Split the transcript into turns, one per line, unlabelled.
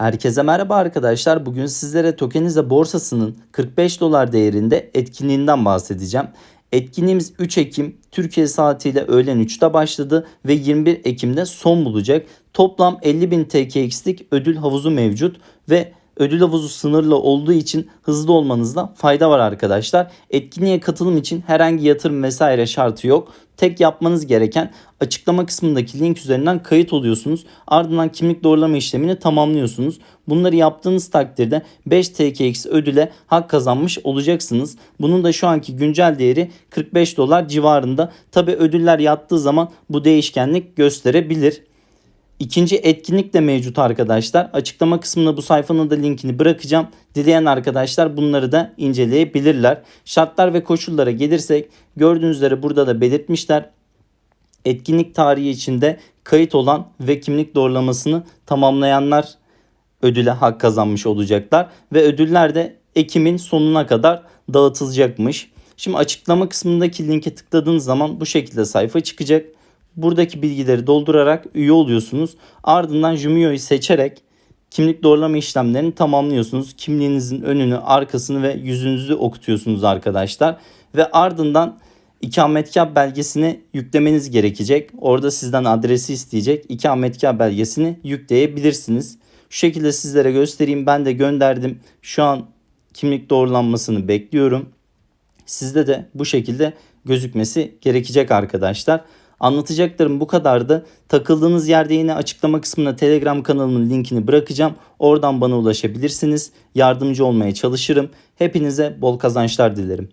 Herkese merhaba arkadaşlar. Bugün sizlere Tokenize borsasının 45 dolar değerinde etkinliğinden bahsedeceğim. Etkinliğimiz 3 Ekim Türkiye saatiyle öğlen 3'te başladı ve 21 Ekim'de son bulacak. Toplam 50.000 TKX'lik ödül havuzu mevcut ve ödül havuzu sınırlı olduğu için hızlı olmanızda fayda var arkadaşlar. Etkinliğe katılım için herhangi yatırım vesaire şartı yok. Tek yapmanız gereken açıklama kısmındaki link üzerinden kayıt oluyorsunuz. Ardından kimlik doğrulama işlemini tamamlıyorsunuz. Bunları yaptığınız takdirde 5 TKX ödüle hak kazanmış olacaksınız. Bunun da şu anki güncel değeri 45 dolar civarında. Tabi ödüller yattığı zaman bu değişkenlik gösterebilir. İkinci etkinlik de mevcut arkadaşlar. Açıklama kısmına bu sayfanın da linkini bırakacağım. Dileyen arkadaşlar bunları da inceleyebilirler. Şartlar ve koşullara gelirsek gördüğünüz üzere burada da belirtmişler. Etkinlik tarihi içinde kayıt olan ve kimlik doğrulamasını tamamlayanlar ödüle hak kazanmış olacaklar. Ve ödüller de Ekim'in sonuna kadar dağıtılacakmış. Şimdi açıklama kısmındaki linke tıkladığınız zaman bu şekilde sayfa çıkacak. Buradaki bilgileri doldurarak üye oluyorsunuz. Ardından Jumio'yu seçerek kimlik doğrulama işlemlerini tamamlıyorsunuz. Kimliğinizin önünü, arkasını ve yüzünüzü okutuyorsunuz arkadaşlar. Ve ardından ikametgah belgesini yüklemeniz gerekecek. Orada sizden adresi isteyecek. İkametgah belgesini yükleyebilirsiniz. Şu şekilde sizlere göstereyim. Ben de gönderdim. Şu an kimlik doğrulanmasını bekliyorum. Sizde de bu şekilde gözükmesi gerekecek arkadaşlar. Anlatacaklarım bu kadardı. Takıldığınız yerde yine açıklama kısmına Telegram kanalımın linkini bırakacağım. Oradan bana ulaşabilirsiniz. Yardımcı olmaya çalışırım. Hepinize bol kazançlar dilerim.